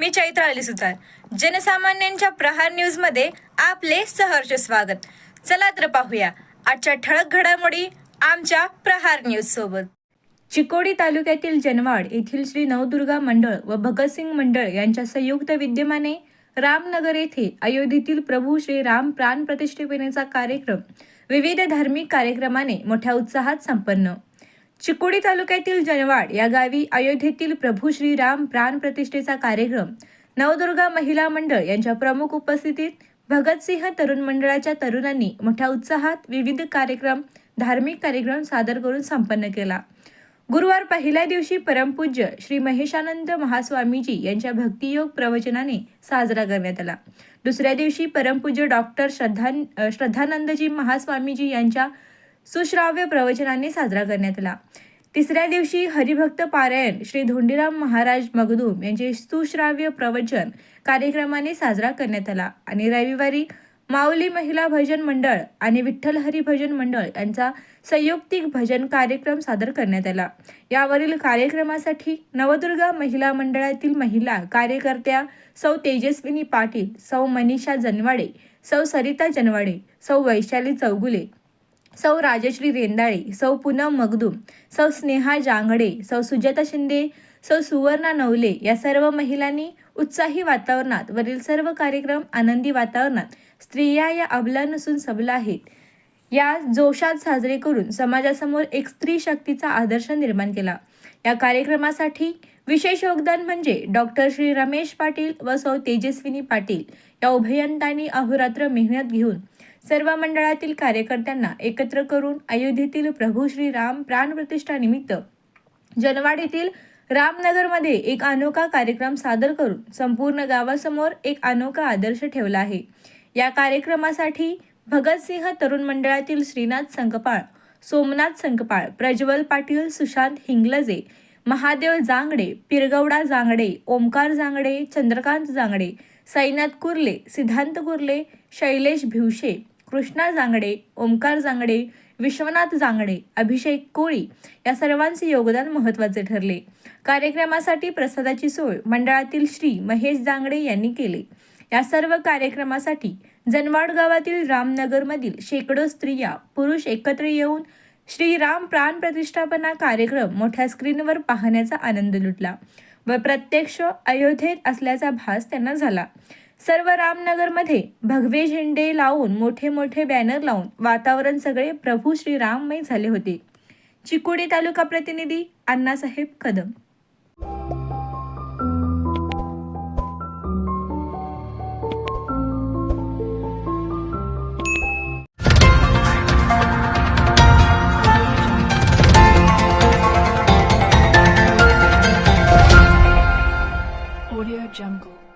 मी चैत्र अली सुतार. जनसामान्यांच्या प्रहार न्यूजमध्ये आपले सहर्ष स्वागत. चला तर पाहूया. आजच्या ठळक घडामोडी आमच्या प्रहार न्यूज सोबत. चिकोडी तालुक्यातील जनवाड येथील श्री नवदुर्गा मंडळ व भगतसिंग मंडळ यांच्या संयुक्त विद्यमाने रामनगर येथे अयोध्येतील प्रभू श्री राम प्राण प्रतिष्ठेपनेचा कार्यक्रम विविध धार्मिक कार्यक्रमाने मोठ्या उत्साहात संपन्न. चिकोडी तालुक्यातील जनवाड या गावी अयोध्येतील प्रभू श्रीराम प्राण प्रतिष्ठेचा कार्यक्रम नवदुर्गा महिला मंडळ यांच्या प्रमुख उपस्थितीत भगतसिंह तरुण मंडळाच्या तरुणांनी मोठ्या उत्साहात विविध कार्यक्रम धार्मिक कार्यक्रम सादर करून संपन्न केला. गुरुवार पहिल्या दिवशी परमपूज्य श्री महेशानंद महास्वामीजी यांच्या भक्तियोग प्रवचनाने साजरा करण्यात आला. दुसऱ्या दिवशी परमपूज्य डॉक्टर श्रद्धा श्रद्धानंदजी महास्वामीजी यांच्या सुश्राव्य प्रवचनाने साजरा करण्यात आला. तिसऱ्या दिवशी हरिभक्त पारायण श्री धोंडीराम महाराज मगदूम यांचे सुश्राव्य प्रवचन कार्यक्रमाने साजरा करण्यात आला. आणि रविवारी माऊली महिला भजन मंडळ आणि विठ्ठल हरी भजन मंडळ यांचा संयुक्तिक भजन कार्यक्रम सादर करण्यात आला. यावरील कार्यक्रमासाठी नवदुर्गा महिला मंडळातील महिला कार्यकर्त्या सौ तेजस्विनी पाटील सौ मनीषा जनवाडे सौ सरिता जनवाडे सौ वैशाली चौगुले सौ राजश्री रेंदाळे सौ पूनम मगदूम सौ स्नेहा जांगडे सौ सुजाता शिंदे सौ सुवर्णा नवले या सर्व महिलांनी उत्साही वातावरणात वरील सर्व कार्यक्रम आनंदी वातावरणात स्त्रिया या अबला नसून सबला आहेत. या जोशात साजरे करून समाजासमोर एक स्त्री शक्तीचा आदर्श निर्माण केला. या कार्यक्रमासाठी विशेष योगदान म्हणजे डॉक्टर श्री रमेश पाटील व सौ तेजस्विनी पाटील या उभयंतांनी अहोरात्र मेहनत घेऊन सर्व मंडळातील कार्यकर्त्यांना एकत्र करून अयोध्येतील प्रभू श्री राम प्राणप्रतिष्ठानिमित्त जनवाड येथील रामनगरमध्ये एक अनोखा कार्यक्रम सादर करून संपूर्ण गावासमोर एक अनोखा आदर्श ठेवला आहे. या कार्यक्रमासाठी भगतसिंह तरुण मंडळातील श्रीनाथ संकपाळ सोमनाथ संकपाळ प्रज्वल पाटील सुशांत हिंगलजे महादेव जांगडे पिरगौडा जांगडे ओमकार जांगडे चंद्रकांत जांगडे साईनाथ कुर्ले सिद्धांत कुर्ले शैलेश भिवशे कृष्णा जांगडे ओमकार जांगडे विश्वनाथ जांगडे अभिषेक कोळी या सर्वांचे योगदान महत्त्वाचे ठरले. कार्यक्रमासाठी प्रसादाची सोय मंडळातील श्री महेश जांगडे यांनी केली. या सर्व कार्यक्रमासाठी जनवाड गावातील रामनगरमधील शेकडो स्त्रिया पुरुष एकत्र येऊन श्रीराम प्राण प्रतिष्ठापना कार्यक्रम मोठ्या स्क्रीनवर पाहण्याचा आनंद लुटला व प्रत्यक्ष अयोध्येत असल्याचा भास त्यांना झाला. सर्व रामनगरमध्ये भगवे झेंडे लावून मोठे मोठे बॅनर लावून वातावरण सगळे प्रभू श्रीराममय झाले होते चिकोडी तालुका प्रतिनिधी अण्णासाहेब कदम Audio Jungle.